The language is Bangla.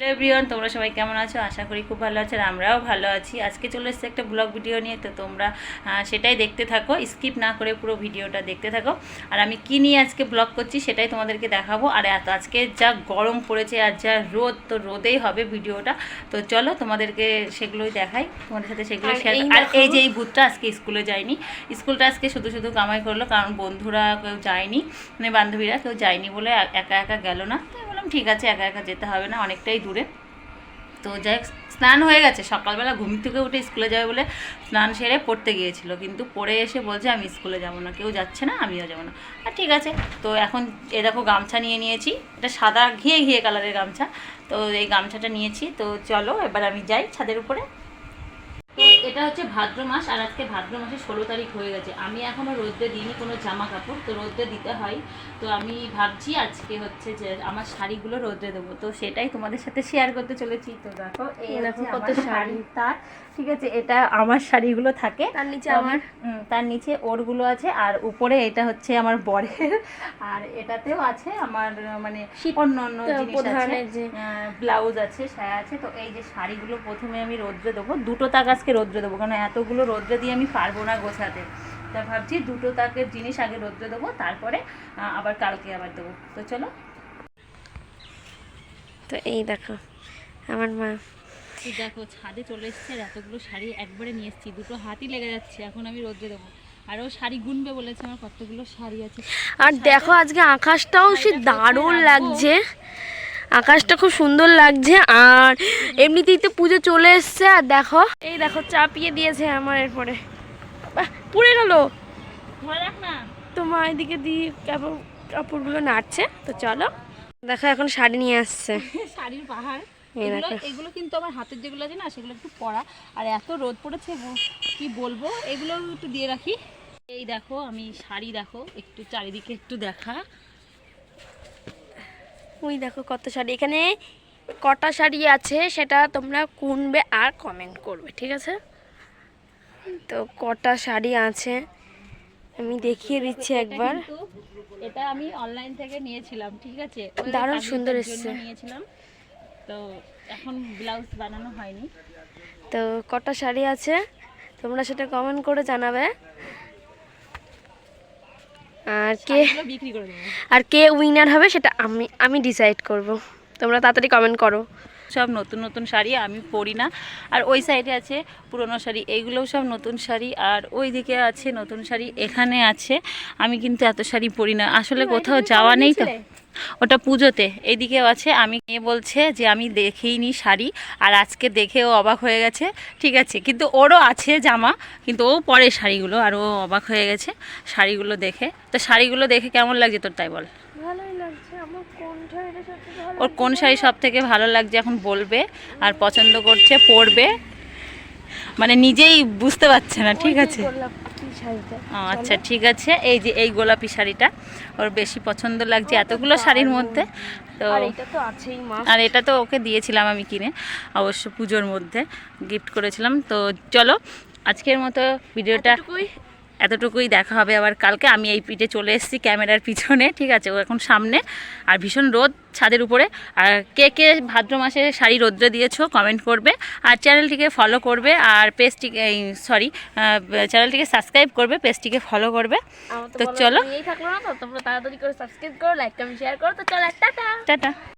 এভরিওয়ান তোমরা সবাই কেমন আছো? আশা করি খুব ভালো আছো আর আমরাও ভালো আছি। আজকে চলে এসেছে একটা ব্লগ ভিডিও নিয়ে তো তোমরা সেটাই দেখতে থাকো। স্কিপ না করে পুরো ভিডিওটা দেখতে থাকো। আর আমি কী নিয়ে আজকে ব্লগ করছি সেটাই তোমাদেরকে দেখাবো। আর এত আজকে যা গরম পড়েছে আর যা রোদ তো রোদেই হবে ভিডিওটা তো চলো তোমাদেরকে সেগুলোই দেখাই। তোমাদের সাথে সেগুলো শেয়ার আর এই যে এই ভূতটা আজকে স্কুলে যায়নি। স্কুলটা আজকে শুধু শুধু কামাই করল কারণ বন্ধুরা কেউ যায়নি। মানে বান্ধবীরা কেউ যায়নি বলে একা একা গেল না। বললাম, ঠিক আছে, একা একা যেতে হবে না, অনেকটাই দূরে। তো যাই স্নান হয়ে গেছে। সকালবেলা ঘুম থেকে উঠে স্কুলে যাবে বলে স্নান সেরে পড়তে গিয়েছিল। কিন্তু পড়ে এসে বলছে, আমি স্কুলে যাব না, কেউ যাচ্ছে না, আমিও যাব না। আর ঠিক আছে। তো এখন এ দেখো গামছা নিয়ে নিয়েছি। এটা সাদা, ঘিয়ে ঘিয়ে কালারের গামছা। তো এই গামছাটা নিয়েছি। তো চলো, এবার আমি যাই ছাদের উপরে। এটা হচ্ছে ভাদ্র মাস আর আজকে ভাদ্র মাসের ষোলো তারিখ হয়ে গেছে। আমি এখনও রোদ্রে দিইনি কোনো জামা কাপড় তো রোদ্রে দিতে হয়। তো আমি ভাবছি আজকে হচ্ছে যে আমার শাড়িগুলো রোদ্রে দেবো। তো সেটাই তোমাদের সাথে শেয়ার করতে চলেছি। তো দেখো এই কত শাড়ি। তার ঠিক আছে এটা আমার শাড়িগুলো থাকে। তার নিচে আমার? তার নিচে ওরগুলো আছে আর উপরে এটা হচ্ছে আমার বরের। আর এটাতেও আছে আমার মানে অন্য অন্য জিনিস আছে। ব্লাউজ আছে সায়া আছে। তো এই যে শাড়িগুলো প্রথমে আমি রোদ্রে দেবো। দুটো তাক আজকে রোদ্রে দেবো। কারণ এতগুলো রোদ্রে দিয়ে আমি পারব না গোছাতে। তা ভাবছি দুটো তাকের জিনিস আগে রোদ্রে দেবো তারপরে আবার কালকে আবার দেবো। তো চলো। তো এই দেখো আমার মা। দেখো ছাদে চলে এসছে আর এতগুলো শাড়ি একবারে নিয়ে এসেছি। দুটো হাতই লেগে যাচ্ছে এখন আমি রোদ্রে দেবো। আরও শাড়ি গুনবে বলেছে আমার কতগুলো শাড়ি আছে। আর দেখো আজকে আকাশটাও সে দারুণ লাগছে। আকাশটা খুব সুন্দর লাগছে আর এমনিতেই তো পুজো চলে এসছে আর দেখো এই দেখো চাপিয়ে দিয়েছে আমার এরপরে। পুড়ে গেল। ধরে রাখ না। তো মা এদিকে দিয়ে কাপড় কাপড়গুলো নাড়ছে তো চলো। দেখো এখন শাড়ি নিয়ে আসছে। শাড়ির পাহাড়। এগুলো কিন্তু আমার হাতের যেগুলো আছে না সেগুলো একটু পরা আর এত রোদ পড়েছে কি বলব? এগুলো একটু দিয়ে রাখি। এই দেখো আমি শাড়ি দেখো একটু চারিদিকে একটু দেখা। ওই দেখো কত শাড়ি। এখানে কটা শাড়ি আছে সেটা তোমরা কুনবে আর কমেন্ট করবে ঠিক আছে? তো কটা শাড়ি আছে আমি দেখিয়ে দিচ্ছি একবার। এটা আমি অনলাইন থেকে নিয়েছিলাম ঠিক আছে? দারুণ সুন্দর এসছে। নিয়েছিলাম। তো এখন ব্লাউজ বানানো হয়নি। তো কটা শাড়ি আছে তোমরা সেটা কমেন্ট করে জানাবে। আর কে শাড়িগুলো বিক্রি করে আর কে উইনার হবে সেটা আমি আমি ডিসাইড করব। তোমরা তাড়াতাড়ি কমেন্ট করো। সব নতুন নতুন শাড়ি আমি পরি না। আর ওই সাইডে আছে পুরনো শাড়ি এইগুলোও সব নতুন শাড়ি। আর ওই দিকে আছে নতুন শাড়ি এখানে আছে। আমি কিন্তু এত শাড়ি পরি না। আসলে কোথাও যাওয়া নেই তো। ওটা পুজোতে। এইদিকেও আছে। আমি মেয়ে বলছে যে আমি দেখেই নি শাড়ি। আর আজকে দেখেও অবাক হয়ে গেছে। ঠিক আছে। কিন্তু ওরও আছে জামা কিন্তু ও পরে শাড়িগুলো। আর ও অবাক হয়ে গেছে শাড়িগুলো দেখে। তো শাড়িগুলো দেখে কেমন লাগছে তোর তাই বল ভালোই লাগছে আমার কোন শাড়িটা সবচেয়ে ভালো ওর কোন শাড়ি সব থেকে ভালো লাগছে এখন বলবে আর পছন্দ করছে পরবে। মানে নিজেই বুঝতে পারছে না ঠিক আছে? আচ্ছা ঠিক আছে। এই যে এই গোলাপি শাড়িটা ওর বেশি পছন্দ লাগছে এতগুলো শাড়ির মধ্যে। তো এটা তো আছেই আর এটা তো ওকে দিয়েছিলাম আমি কিনে অবশ্য পুজোর মধ্যে গিফট করেছিলাম। তো চলো আজকের মতো ভিডিওটা এতটুকুই দেখা হবে আবার কালকে। আমি এই পিঠে চলে এসেছি ক্যামেরার পিছনে ঠিক আছে? ও এখন সামনে। আর ভীষণ রোদ ছাদের উপরে। আর কে কে ভাদ্র মাসে শাড়ি রোদ্রে দিয়েছ কমেন্ট করবে। আর চ্যানেলটিকে ফলো করবে। আর পেজটিকে এই সরি চ্যানেলটিকে সাবস্ক্রাইব করবে পেজটিকে ফলো করবে। তো চলো। এই থাকল না তো তোমরা তাড়াতাড়ি করে সাবস্ক্রাইব করো লাইক কমেন্ট শেয়ার করো। তো চলো টাটা। টাটা।